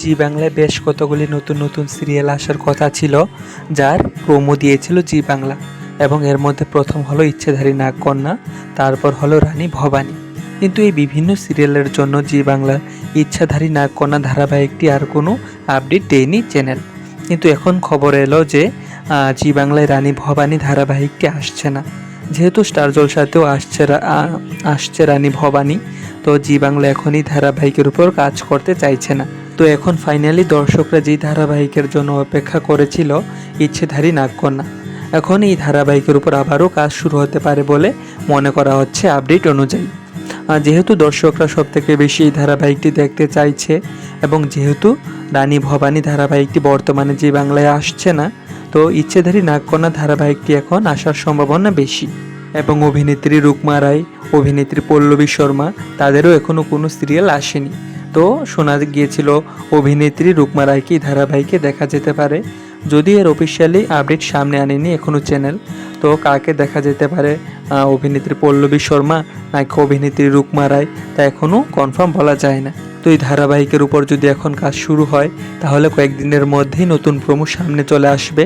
জি বাংলায় বেশ কতগুলি নতুন নতুন সিরিয়াল আসার কথা ছিল, যার প্রোমো দিয়েছিল জি বাংলা। এবং এর মধ্যে প্রথম হলো ইচ্ছেধারী নাগকন্যা, তারপর হলো রানী ভবানী। কিন্তু এই বিভিন্ন সিরিয়ালের জন্য জি বাংলার ইচ্ছাধারী নাগকন্যা ধারাবাহিকটি আর কোনো আপডেট দেয়নি চ্যানেল। কিন্তু এখন খবর এলো যে জি বাংলায় রানী ভবানী ধারাবাহিকটি আসছে না। যেহেতু স্টার জলসাতেও আসছে আসছে রানী ভবানী, তো জি বাংলা এখনই ধারাবাহিকের উপর কাজ করতে চাইছে না। তো এখন ফাইনালি দর্শকরা যেই ধারাবাহিকের জন্য অপেক্ষা করেছিল, ইচ্ছেধারী নাগকন্যা। এখন এই ধারাবাহিকের উপর আবারও কাজ শুরু হতে পারে বলে মনে করা হচ্ছে আপডেট অনুযায়ী। যেহেতু দর্শকরা সব থেকে বেশি এই ধারাবাহিকটি দেখতে চাইছে এবং যেহেতু রানী ভবানী ধারাবাহিকটি বর্তমানে যে বাংলায় আসছে না, তো ইচ্ছেধারী নাগকন্যা ধারাবাহিকটি এখন আসার সম্ভাবনা বেশি। এবং অভিনেত্রী রুকমা রায়, অভিনেত্রী পল্লবী শর্মা, তাদেরও এখনও কোনো সিরিয়াল আসেনি। তো শোনা গিয়েছিল, অভিনেত্রী রুকমা রায়কে ধারাবাহিকে দেখা যেতে পারে। যদি এর অফিসিয়ালি আপডেট সামনে আনেনি এখনও চ্যানেল তো কাকে দেখা যেতে পারে? অভিনেত্রী পল্লবী শর্মা নাকি অভিনেত্রী রুকমা রায়? তা এখনও কনফার্ম বলা যায় না। তো এই ধারাবাহিকের উপর যদি এখন কাজ শুরু হয়, তাহলে কয়েকদিনের মধ্যেই নতুন প্রমো সামনে চলে আসবে।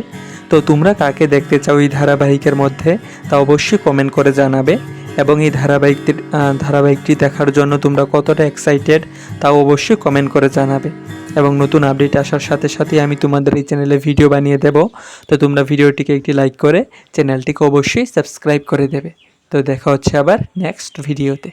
তো তোমরা কাকে দেখতে চাও এই ধারাবাহিকের মধ্যে, তা অবশ্যই কমেন্ট করে জানাবে। এবং এই ধারাবাহিকটি ধারাবাহিকটি দেখার জন্য তোমরা কতটা এক্সাইটেড তাও অবশ্যই কমেন্ট করে জানাবে। এবং নতুন আপডেট আসার সাথে সাথে আমি তোমাদের এই চ্যানেলে ভিডিও বানিয়ে দেব। তো তোমরা ভিডিওটিকে একটি লাইক করে চ্যানেলটিকে অবশ্যই সাবস্ক্রাইব করে দেবে। তো দেখা হচ্ছে আবার নেক্সট ভিডিওতে